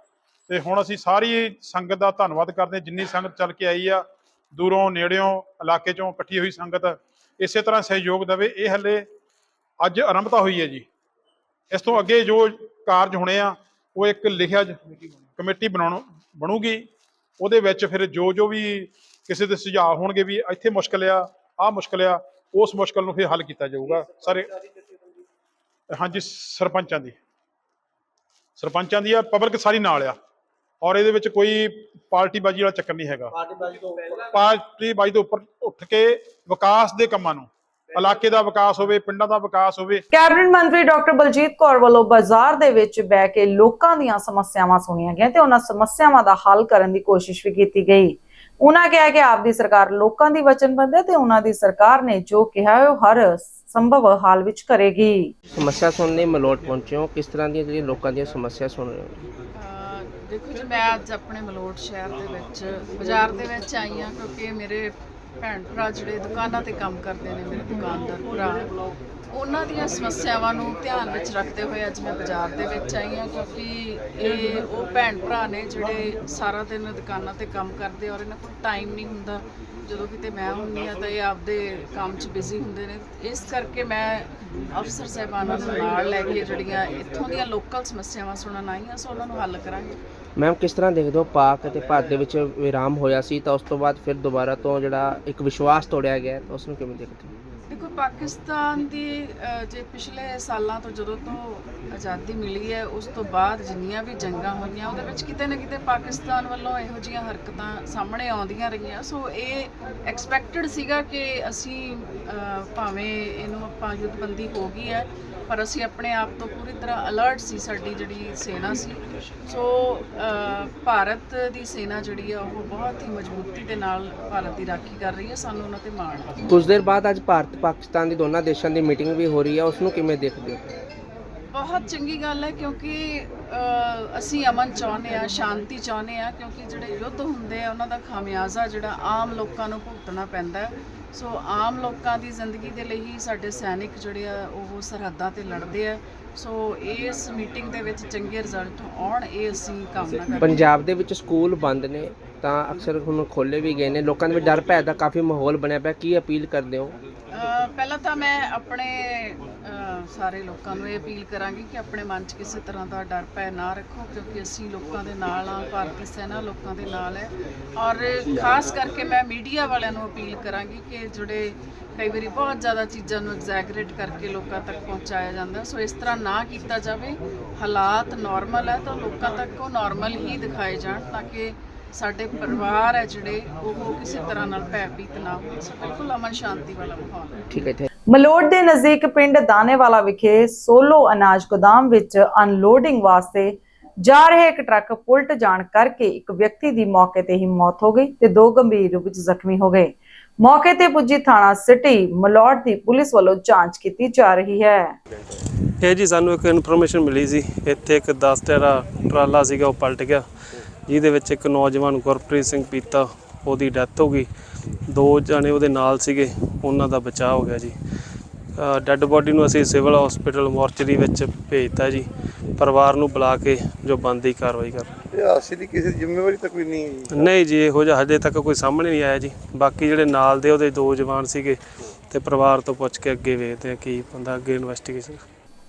[SPEAKER 7] ਤੇ ਹੁਣ ਅਸੀਂ ਸਾਰੀ ਸੰਗਤ ਦਾ ਧੰਨਵਾਦ ਕਰਦੇ ਹਾਂ। ਜਿੰਨੀ ਸੰਗਤ ਚੱਲ ਕੇ ਆਈ ਆ, ਦੂਰੋਂ, ਨੇੜਿਓਂ, ਇਲਾਕੇ ਚੋਂ ਇਕੱਠੀ ਹੋਈ ਸੰਗਤ, ਇਸੇ ਤਰ੍ਹਾਂ ਸਹਿਯੋਗ ਦੇਵੇ। ਇਹ ਹੱਲੇ ਅੱਜ ਆਰੰਭਤਾ ਹੋਈ ਹੈ ਜੀ। ਇਸ ਤੋਂ ਅੱਗੇ ਜੋ ਕਾਰਜ ਹੋਣੇ ਆ, ਉਹ ਇੱਕ ਲਿਖਿਆ ਕਮੇਟੀ ਬਣਾਉਣ, ਬਣੂਗੀ। ਉਹਦੇ ਵਿੱਚ ਫਿਰ ਜੋ ਜੋ ਵੀ ਕਿਸੇ ਦੇ ਸੁਝਾਅ ਹੋਣਗੇ ਵੀ ਇੱਥੇ ਮੁਸ਼ਕਲ ਆ, ਆਹ ਮੁਸ਼ਕਲ ਆ, ਉਸ ਮੁਸ਼ਕਲ ਨੂੰ ਫਿਰ ਹੱਲ ਕੀਤਾ ਜਾਊਗਾ। ਸਾਰੇ ਹਾਂਜੀ, ਸਰਪੰਚਾਂ ਦੀ। ਸਰਪੰਚਾਂ ਦੀ ਆ ਪਬਲਿਕ ਸਾਰੀ ਨਾਲ ਆ। ਔਰ ਇਹਦੇ ਵਿੱਚ ਕੋਈ ਪਾਰਟੀ ਬਾਜੀ ਵਾਲਾ ਚੱਕਰ ਨਹੀਂ ਹੈਗਾ। ਪਾਰਟੀ ਬਾਜੀ ਤੋਂ ਉੱਪਰ ਉੱਠ ਕੇ ਵਿਕਾਸ ਦੇ ਕੰਮਾਂ ਨੂੰ ਇਲਾਕੇ ਦਾ ਵਿਕਾਸ ਹੋਵੇ ਪਿੰਡਾਂ ਦਾ ਵਿਕਾਸ ਹੋਵੇ।
[SPEAKER 1] ਕੈਬਨਿਟ ਮੰਤਰੀ ਡਾਕਟਰ ਬਲਜੀਤ ਕੌਰ ਵੱਲੋਂ ਬਾਜ਼ਾਰ ਦੇ ਵਿੱਚ ਬਹਿ ਕੇ ਲੋਕਾਂ ਦੀਆਂ ਸਮੱਸਿਆਵਾਂ ਸੁਣੀਆਂ ਗਈਆਂ ਤੇ ਉਹਨਾਂ ਸਮੱਸਿਆਵਾਂ ਦਾ ਹੱਲ ਕਰਨ ਦੀ ਕੋਸ਼ਿਸ਼ ਵੀ ਕੀਤੀ ਗਈ। ਉਹਨਾਂ ਕਿਹਾ ਕਿ ਆਪ ਦੀ ਸਰਕਾਰ ਲੋਕਾਂ ਦੀ ਵਚਨਬੱਧ ਹੈ ਤੇ ਉਹਨਾਂ ਦੀ ਸਰਕਾਰ ਨੇ ਜੋ ਕਿਹਾ ਹੈ ਉਹ ਹਰ ਸੰਭਵ ਹਾਲ ਵਿੱਚ ਕਰੇਗੀ
[SPEAKER 3] ਸਮੱਸਿਆ ਸੁਣਨ ਲਈ ਮਲੋਟ ਪਹੁੰਚੇ ਹੋ। ਕਿਸ ਤਰ੍ਹਾਂ ਦੀਆਂ ਜਿਹੜੀਆਂ ਲੋਕਾਂ ਦੀਆਂ ਸਮੱਸਿਆ ਸੁਣ ਰਹੇ ਹੋ?
[SPEAKER 8] ਦੇਖੋ ਜੀ ਮੈਂ ਅੱਜ ਆਪਣੇ ਮਲੋਟ ਸ਼ਹਿਰ ਦੇ ਵਿੱਚ ਬਾਜ਼ਾਰ ਦੇ ਵਿੱਚ ਆਈ ਹਾਂ ਕਿਉਂਕਿ ਮੇਰੇ ਭੈਣ ਭਰਾ ਜਿਹੜੇ ਦੁਕਾਨਾਂ ਤੇ ਕੰਮ ਕਰਦੇ ਨੇ, ਮੇਰੇ ਦੁਕਾਨਦਾਰ ਭਰਾ, ਉਹਨਾਂ ਦੀਆਂ ਸਮੱਸਿਆਵਾਂ ਨੂੰ ਧਿਆਨ ਵਿੱਚ ਰੱਖਦੇ ਹੋਏ ਅੱਜ ਮੈਂ ਬਾਜ਼ਾਰ ਦੇ ਵਿੱਚ ਆਈ ਹਾਂ ਕਿਉਂਕਿ ਇਹ ਉਹ ਭੈਣ ਭਰਾ ਨੇ ਜਿਹੜੇ ਸਾਰਾ ਦਿਨ ਦੁਕਾਨਾਂ ਤੇ ਕੰਮ ਕਰਦੇ ਔਰ ਇਹਨਾਂ ਕੋਲ ਟਾਈਮ ਨਹੀਂ ਹੁੰਦਾ। ਜਦੋਂ ਕਿਤੇ ਮੈਂ ਹੁੰਦੀ ਆ ਤਾਂ ਇਹ ਆਪਦੇ ਕੰਮ 'ਚ ਬਿਜ਼ੀ ਹੁੰਦੇ ਨੇ। ਇਸ ਕਰਕੇ ਮੈਂ ਅਫਸਰ ਸਾਹਿਬਾਨਾਂ ਨੂੰ ਨਾਲ ਲੈ ਕੇ ਜਿਹੜੀਆਂ ਇੱਥੋਂ ਦੀਆਂ ਲੋਕਲ ਸਮੱਸਿਆਵਾਂ ਸੁਣਨ ਆਈ ਹਾਂ ਸੋ ਉਹਨਾਂ ਨੂੰ ਹੱਲ ਕਰਾਂਗੇ।
[SPEAKER 3] ਮੈਮ ਕਿਸ ਤਰ੍ਹਾਂ ਦੇਖਦੇ ਹੋ ਪਾਕ ਅਤੇ ਭਾਰਤ ਦੇ ਵਿੱਚ ਵਿਰਾਮ ਹੋਇਆ ਸੀ? ਤਾਂ ਉਸ ਤੋਂ ਬਾਅਦ ਫਿਰ ਦੁਬਾਰਾ ਤੋਂ ਜਿਹੜਾ ਇੱਕ ਵਿਸ਼ਵਾਸ ਤੋੜਿਆ ਗਿਆ ਤਾਂ ਉਸ ਨੂੰ ਕਿਵੇਂ ਦੇਖਦੇ ਹੋ?
[SPEAKER 8] ਦੇਖੋ, ਪਾਕਿਸਤਾਨ ਦੀ ਜੇ ਪਿਛਲੇ ਸਾਲਾਂ ਤੋਂ ਜਦੋਂ ਤੋਂ ਆਜ਼ਾਦੀ ਮਿਲੀ ਹੈ, ਉਸ ਤੋਂ ਬਾਅਦ ਜਿੰਨੀਆਂ ਵੀ ਜੰਗਾਂ ਹੋਈਆਂ, ਉਹਦੇ ਵਿੱਚ ਕਿਤੇ ਨਾ ਕਿਤੇ ਪਾਕਿਸਤਾਨ ਵੱਲੋਂ ਇਹੋ ਜਿਹੀਆਂ ਹਰਕਤਾਂ ਸਾਹਮਣੇ ਆਉਂਦੀਆਂ ਰਹੀਆਂ। ਸੋ ਇਹ ਐਕਸਪੈਕਟਡ ਸੀਗਾ ਕਿ ਅਸੀਂ ਭਾਵੇਂ ਇਹਨੂੰ ਆਪਾਂ ਯੁੱਧਬੰਦੀ ਹੋ ਗਈ ਹੈ ਪਰ ਅਸੀਂ ਆਪਣੇ ਆਪ ਤੋਂ ਪੂਰੀ ਤਰ੍ਹਾਂ ਅਲਰਟ ਸੀ ਸਾਡੀ ਜਿਹੜੀ ਸੈਨਾ ਸੀ। ਸੋ ਭਾਰਤ ਦੀ ਸੈਨਾ ਜਿਹੜੀ ਆ ਉਹ ਬਹੁਤ ਹੀ ਮਜ਼ਬੂਤੀ ਦੇ ਨਾਲ ਭਾਰਤ ਦੀ ਰਾਖੀ ਕਰ ਰਹੀ ਹੈ ਸਾਨੂੰ ਉਹਨਾਂ ਤੇ ਮਾਣ ਹੈ
[SPEAKER 3] ਕੁਝ ਦੇਰ ਬਾਅਦ ਅੱਜ ਭਾਰਤ ਪਾਕਿਸਤਾਨ ਦੀ ਦੋਨਾਂ ਦੇਸ਼ਾਂ ਦੀ ਮੀਟਿੰਗ ਵੀ ਹੋ ਰਹੀ ਹੈ ਉਸ ਨੂੰ ਕਿਵੇਂ ਦੇਖਦੇ ਹੋ?
[SPEAKER 8] ਬਹੁਤ ਚੰਗੀ ਗੱਲ ਹੈ ਕਿਉਂਕਿ ਅਸੀਂ ਅਮਨ ਚਾਹੁੰਦੇ ਆ ਸ਼ਾਂਤੀ ਚਾਹੁੰਦੇ ਆ ਕਿਉਂਕਿ ਜਿਹੜੇ ਯੁੱਧ ਹੁੰਦੇ ਆ ਉਹਨਾਂ ਦਾ ਖਾਮਿਆਜ਼ਾ ਜਿਹੜਾ ਆਮ ਲੋਕਾਂ ਨੂੰ ਭੁਗਤਣਾ ਪੈਂਦਾ ਹੈ। ਸੋ ਆਮ ਲੋਕਾਂ ਦੀ ਜ਼ਿੰਦਗੀ ਦੇ ਲਈ ਹੀ ਸਾਡੇ ਸੈਨਿਕ ਜਿਹੜੇ ਆ, ਉਹ ਸਰਹੱਦਾਂ ਤੇ ਲੜਦੇ ਆ। ਸੋ ਇਸ ਮੀਟਿੰਗ ਦੇ ਵਿੱਚ ਚੰਗੇ ਰਿਜ਼ਲਟ ਆਉਣ, ਇਹ ਅਸੀਂ ਕਾਮਨਾ ਕਰਦੇ ਹਾਂ।
[SPEAKER 3] ਪੰਜਾਬ ਦੇ ਵਿੱਚ ਸਕੂਲ ਬੰਦ ਨੇ ਤਾਂ ਅਕਸਰ ਹੁਣ ਖੋਲੇ ਵੀ ਗਏ ਨੇ। ਲੋਕਾਂ ਦੇ ਵਿੱਚ ਡਰ ਭੈ ਦਾ ਕਾਫੀ ਮਾਹੌਲ ਬਣਿਆ ਪਿਆ। ਕੀ ਅਪੀਲ ਕਰਦੇ ਹੋ?
[SPEAKER 8] ਅ, ਪਹਿਲਾਂ ਤਾਂ ਮੈਂ ਆਪਣੇ ਅ, ਸਾਰੇ ਲੋਕਾਂ ਨੂੰ ਇਹ ਅਪੀਲ ਕਰਾਂਗੀ ਕਿ ਆਪਣੇ ਮਨ 'ਚ ਕਿਸੇ ਤਰ੍ਹਾਂ ਦਾ ਡਰ ਭੈ ਨਾ ਰੱਖੋ ਕਿਉਂਕਿ ਅਸੀਂ ਲੋਕਾਂ ਦੇ ਨਾਲ ਆ ਭਾਰਤੀ ਸੈਨਾ ਲੋਕਾਂ ਦੇ ਨਾਲ ਹੈ। ਔਰ ਖਾਸ ਕਰਕੇ ਮੈਂ ਮੀਡੀਆ ਵਾਲਿਆਂ ਨੂੰ ਅਪੀਲ ਕਰਾਂਗੀ ਕਿ ਜਿਹੜੇ ਕਈ ਵਾਰੀ ਬਹੁਤ ਜ਼ਿਆਦਾ ਚੀਜ਼ਾਂ ਨੂੰ ਐਗਜ਼ੈਗਰੇਟ ਕਰਕੇ ਲੋਕਾਂ ਤੱਕ ਪਹੁੰਚਾਇਆ ਜਾਂਦਾ। ਸੋ ਇਸ ਤਰ੍ਹਾਂ ਨਾ ਕੀਤਾ ਜਾਵੇ। ਹਾਲਾਤ ਨਾਰਮਲ ਹੈ ਤਾਂ ਲੋਕਾਂ ਤੱਕ ਉਹ ਨਾਰਮਲ ਹੀ ਦਿਖਾਏ ਜਾਣ ਤਾਂ ਕਿ ਸਾਡੇ ਪਰਿਵਾਰ ਹੈ ਜਿਹੜੇ ਉਹ ਕਿਸੇ ਤਰ੍ਹਾਂ ਨਾਲ ਭੈਭੀਤ ਨਾ ਹੋਣ ਬਿਲਕੁਲ ਅਮਨ ਸ਼ਾਂਤੀ ਵਾਲਾ ਮਾਹੌਲ ਹੈ।
[SPEAKER 3] ਠੀਕ ਹੈ
[SPEAKER 1] ਮਲੋਟ ਦੇ ਨਜ਼ਦੀਕ ਪਿੰਡ ਦਾਨੇਵਾਲਾ ਵਿਖੇ ਸੋਲੋ ਅਨਾਜ ਗੋਦਾਮ ਵਿੱਚ ਅਨਲੋਡਿੰਗ ਵਾਸਤੇ ਜਾ ਰਹੇ ਇੱਕ ਟਰੱਕ ਪੁਲਟ ਜਾਣ ਕਰਕੇ ਇੱਕ ਵਿਅਕਤੀ ਦੀ ਮੌਕੇ ਤੇ ਹੀ ਮੌਤ ਹੋ ਗਈ ਤੇ ਦੋ ਗੰਭੀਰ ਰੂਪ ਵਿੱਚ ਜ਼ਖਮੀ ਹੋ ਗਏ। ਮੌਕੇ ਤੇ ਪੁੱਜੀ ਥਾਣਾ ਸਿਟੀ ਮਲੋਟ ਦੀ ਪੁਲਿਸ ਵੱਲੋਂ ਜਾਂਚ ਕੀਤੀ ਜਾ ਰਹੀ ਹੈ।
[SPEAKER 9] ਇਹ ਜੀ ਸਾਨੂੰ ਇੱਕ ਇਨਫੋਰਮੇਸ਼ਨ ਮਿਲੀ ਸੀ। ਇੱਥੇ ਇੱਕ 10 ਟੈਰਾ ਟਰਾਲਾ ਸੀਗਾ ਉਹ ਪਲਟ ਗਿਆ। ਜਿਹਦੇ ਵਿੱਚ ਇੱਕ ਨੌਜਵਾਨ ਗੁਰਪ੍ਰੀਤ ਸਿੰਘ ਪੀਤਾ ਉਹਦੀ ਡੈਥ ਹੋ ਗਈ। ਦੋ ਜਣੇ ਉਹਦੇ ਨਾਲ ਸੀਗੇ ਉਹਨਾਂ ਦਾ ਬਚਾਅ ਹੋ ਗਿਆ ਜੀ। ਡੈੱਡ ਬੋਡੀ ਨੂੰ ਅਸੀਂ ਸਿਵਲ ਹਸਪੀਟਲ ਮੋਰਚਰੀ ਵਿੱਚ ਭੇਜਤਾ ਜੀ। ਪਰਿਵਾਰ ਨੂੰ ਬੁਲਾ ਕੇ ਜੋ ਬੰਦੀ ਕਾਰਵਾਈ ਕਰ।
[SPEAKER 10] ਇਹ ਹਾਦਸੇ ਦੀ ਕਿਸੇ ਦੀ ਜ਼ਿੰਮੇਵਾਰੀ ਤਾਂ ਕੋਈ ਨਹੀਂ ਹੈ
[SPEAKER 9] ਨਹੀਂ ਜੀ ਇਹੋ ਜਿਹਾ ਹਜੇ ਤੱਕ ਕੋਈ ਸਾਹਮਣੇ ਨਹੀਂ ਆਇਆ ਜੀ। ਬਾਕੀ ਜਿਹੜੇ ਨਾਲ ਦੇ ਉਹਦੇ ਦੋ ਜਵਾਨ ਸੀਗੇ ਤੇ ਪਰਿਵਾਰ ਤੋਂ ਪੁੱਛ ਕੇ ਅੱਗੇ ਵੇਖਦੇ ਆ ਕੀ ਬੰਦਾ ਅੱਗੇ ਇਨਵੈਸਟੀਗੇਸ਼ਨ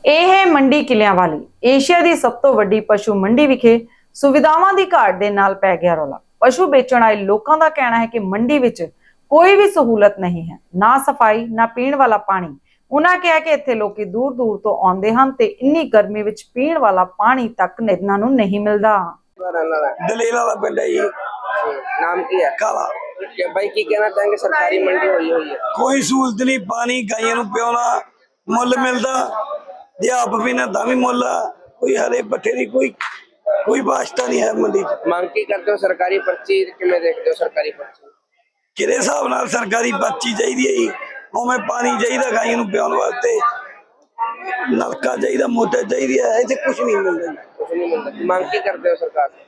[SPEAKER 1] ਇਹ ਹੈ ਮੰਡੀ ਕਿਲਿਆਂ ਵਾਲੀ ਏਸ਼ੀਆ ਦੀ ਸਭ ਤੋਂ ਵੱਡੀ ਪਸ਼ੂ ਮੰਡੀ ਵਿਖੇ ਸੁਵਿਧਾਵਾਂ ਦੀ ਘਾਟ ਦੇ ਨਾਲ ਪੈ ਗਿਆ ਰੌਲਾ। ਪਸ਼ੂ ਵੇਚਣ ਆਏ ਲੋਕਾਂ ਦਾ ਕਹਿਣਾ ਹੈ ਕਿ ਮੰਡੀ ਵਿੱਚ ਕੋਈ ਵੀ ਸਹੂਲਤ ਨਹੀਂ ਹੈ। ਨਾ ਸਫ਼ਾਈ ਨਾ ਪੀਣ ਵਾਲਾ ਪਾਣੀ। ਉਹਨਾਂ ਕਿਹਾ ਕਿ ਇੱਥੇ ਲੋਕੀ ਦੂਰ ਦੂਰ ਤੋਂ ਆਉਂਦੇ ਹਨ ਤੇ ਇੰਨੀ ਗਰਮੀ ਵਿੱਚ ਪੀਣ ਵਾਲਾ ਪਾਣੀ ਤੱਕ ਇਹਨਾਂ ਨੂੰ ਨਹੀਂ ਮਿਲਦਾ।
[SPEAKER 10] ਦਲੀਲ ਵਾਲਾ ਪਿੰਡ ਹੈ ਜੀ।
[SPEAKER 3] ਨਾਮ ਕੀ ਹੈ?
[SPEAKER 10] ਕਾਲਾ।
[SPEAKER 3] ਕਿ ਭਾਈ ਕੀ ਕਹਿਣਾ ਚਾਹਾਂਗੇ? ਸਰਕਾਰੀ ਮੰਡੀ ਹੋਈ ਹੋਈ ਹੈ।
[SPEAKER 10] ਕੋਈ ਸਹੂਲਤ ਨਹੀਂ ਪਾਣੀ ਗਾਈਆਂ ਨੂੰ ਪਿਉਣਾ ਮੁੱਲ ਮਿਲਦਾ। ਜੇ ਆਪ ਵੀ ਨਾ ਤਾਂ ਵੀ ਮੁੱਲ। ਕੋਈ ਹਰੇ ਪੱਠੇ ਦੀ ਕੋਈ ਕੋਈ ਵਾਸਤਾ ਨਹੀਂ ਹੈ ਮੰਡੀ 'ਚ।
[SPEAKER 3] ਮੰਗ ਕੀ ਕਰਦੇ ਹੋ? ਸਰਕਾਰੀ ਪਰਚੀ ਕਿਵੇਂ ਦੇਖਦੇ ਹੋ ਸਰਕਾਰੀ ਪਰਚੀ?
[SPEAKER 10] ਕਿਹੜੇ ਹਿਸਾਬ ਨਾਲ ਸਰਕਾਰੀ ਪਰਚੀ ਚਾਹੀਦੀ ਹੈ ਜੀ? ਉਵੇਂ ਪਾਣੀ ਚਾਹੀਦਾ ਗਾਈਆਂ ਨੂੰ ਪਿਉਣ ਵਾਸਤੇ। ਨਲਕਾ ਚਾਹੀਦਾ ਮੋਟਰ ਚਾਹੀਦੀ ਹੈ ਇੱਥੇ ਕੁਝ ਨਹੀਂ ਮਿਲਦਾ ਜੀ।
[SPEAKER 3] ਕੁਝ ਨਹੀਂ ਮਿਲਦਾ। ਮੰਗ ਕੀ ਕਰਦੇ ਹੋ ਸਰਕਾਰ? ਤੋਂ?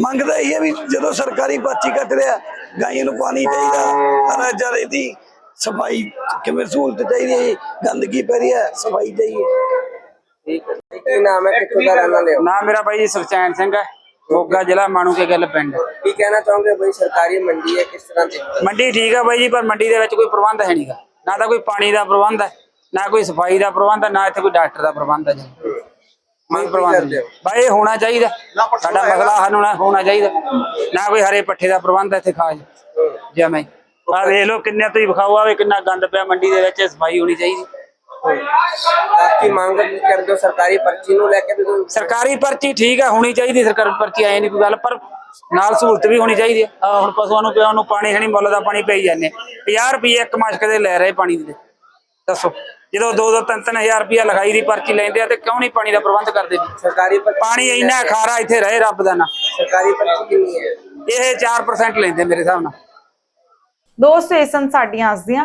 [SPEAKER 10] ਮੰਗਦਾ ਇਹ ਹੈ ਵੀ ਜਦੋਂ ਸਰਕਾਰੀ ਪਰਚੀ ਕੱਟ ਰਿਹਾ ਗਾਈਆਂ ਨੂੰ ਪਾਣੀ ਚਾਹੀਦਾ ਚਾਰੇ ਦੀ ਸਫ਼ਾਈ ਕਿਵੇਂ ਸਹੂਲਤ ਚਾਹੀਦੀ ਹੈ ਗੰਦਗੀ ਪੈ ਰਹੀ ਹੈ ਸਫ਼ਾਈ ਚਾਹੀਏ।
[SPEAKER 3] ਠੀਕ ਹੈ। ਕੀ ਨਾਮ ਹੈ? ਕਿੱਥੋਂ ਦਾ ਰਹਿਣ ਵਾਲੇ ਹੋ?
[SPEAKER 11] ਨਾਮ ਮੇਰਾ ਬਾਈ ਸੁਖਚੈਨ ਸਿੰਘ ਹੈ। ਮੋਗਾ ਜ਼ਿਲ੍ਹਾ ਮਾਣੂ ਕੇ ਗੱਲ ਪਿੰਡ।
[SPEAKER 3] ਕੀ ਕਹਿਣਾ ਚਾਹੋਗੇ ਭਾਈ ਸਰਕਾਰੀ ਮੰਡੀ ਹੈ ਕਿਸ ਤਰ੍ਹਾਂ ਦੀ?
[SPEAKER 11] ਮੰਡੀ ਠੀਕ ਹੈ ਬਾਈ ਜੀ ਪਰ ਮੰਡੀ ਦੇ ਵਿੱਚ ਕੋਈ ਪ੍ਰਬੰਧ ਹੈ ਨਹੀਂਗਾ। ਨਾ ਤਾਂ ਕੋਈ ਪਾਣੀ ਦਾ ਪ੍ਰਬੰਧ ਹੈ ਨਾ ਕੋਈ ਸਫ਼ਾਈ ਦਾ ਪ੍ਰਬੰਧ ਹੈ ਨਾ ਇੱਥੇ ਕੋਈ ਡਾਕਟਰ ਦਾ ਪ੍ਰਬੰਧ ਹੈ ਜੀ। ਕੋਈ
[SPEAKER 3] ਮੰਗ ਕੀ
[SPEAKER 11] ਪ੍ਰਬੰਧ
[SPEAKER 3] ਕਰਦੇ
[SPEAKER 11] ਨਹੀਂ।
[SPEAKER 3] ਹੋ?
[SPEAKER 11] ਬਾਈ ਇਹ ਹੋਣਾ ਚਾਹੀਦਾ। ਸਾਡਾ ਮਸਲਾ ਹੱਲ ਹੋਣਾ ਹੋਣਾ ਚਾਹੀਦਾ। ਨਾ ਕੋਈ ਹਰੇ ਪੱਠੇ ਦਾ ਪ੍ਰਬੰਧ ਹੈ ਇੱਥੇ ਖਾਸ। ਜਿਵੇਂ। ਆ ਵੇਖ ਲਓ ਕਿੰਨੇ ਤੁਸੀਂ ਵਿਖਾਓ ਆਵੇ ਕਿੰਨਾ ਗੰਦ ਪਿਆ ਮੰਡੀ ਦੇ ਵਿੱਚ ਸਫ਼ਾਈ ਹੋਣੀ ਚਾਹੀਦੀ।
[SPEAKER 3] ਤਾਂ ਕੀ ਮੰਗ ਕੀ ਕਰਦੇ ਹੋ ਸਰਕਾਰੀ ਪਰਚੀ ਨੂੰ ਲੈ ਕੇ ਵੀ ਕੋਈ
[SPEAKER 11] ਸਰਕਾਰੀ ਪਰਚੀ ਠੀਕ ਹੈ ਹੋਣੀ ਚਾਹੀਦੀ ਸਰਕਾਰੀ ਪਰਚੀ ਐ ਨਹੀਂ ਕੋਈ ਗੱਲ ਪਰ ਨਾਲ ਸਹੂਲਤ ਵੀ ਹੋਣੀ ਚਾਹੀਦੀ ਹੈ ਆਹ ਹੁਣ ਪਸ਼ੂਆਂ ਨੂੰ ਪਿਆਉਣ ਨੂੰ ਪਾਣੀ ਹੈ ਨਹੀਂ ਮੁੱਲ ਦਾ ਪਾਣੀ ਪਈ ਜਾਂਦੇ 50 ਰੁਪਏ ਇੱਕ ਮਸ਼ਕ ਦੇ ਲੈ ਰਹੇ ਪਾਣੀ ਦੇ। ਦੱਸੋ ਜਦੋਂ 2 2 3 3000 ਰੁਪਏ ਲਗਾਈ ਦੀ ਪਰਚੀ ਲੈਂਦੇ ਆ ਤੇ ਕਿਉਂ ਨਹੀਂ ਪਾਣੀ ਦਾ ਪ੍ਰਬੰਧ ਕਰਦੇ
[SPEAKER 3] ਸਰਕਾਰੀ
[SPEAKER 11] ਪਾਣੀ ਇੰਨਾ ਖਾਰਾ ਇੱਥੇ ਰਹੇ ਰੱਬ ਦਾ ਨਾ।
[SPEAKER 3] ਸਰਕਾਰੀ ਪਰਚੀ ਕਿੰਨੀ ਹੈ?
[SPEAKER 11] ਇਹ 4% ਲੈਂਦੇ ਮੇਰੇ ਹਿਸਾਬ ਨਾਲ।
[SPEAKER 1] ਦੋਸਤੋ ਇਹ ਸਨ ਸਾਡੀਆਂ ਅੱਜ ਦੀਆਂ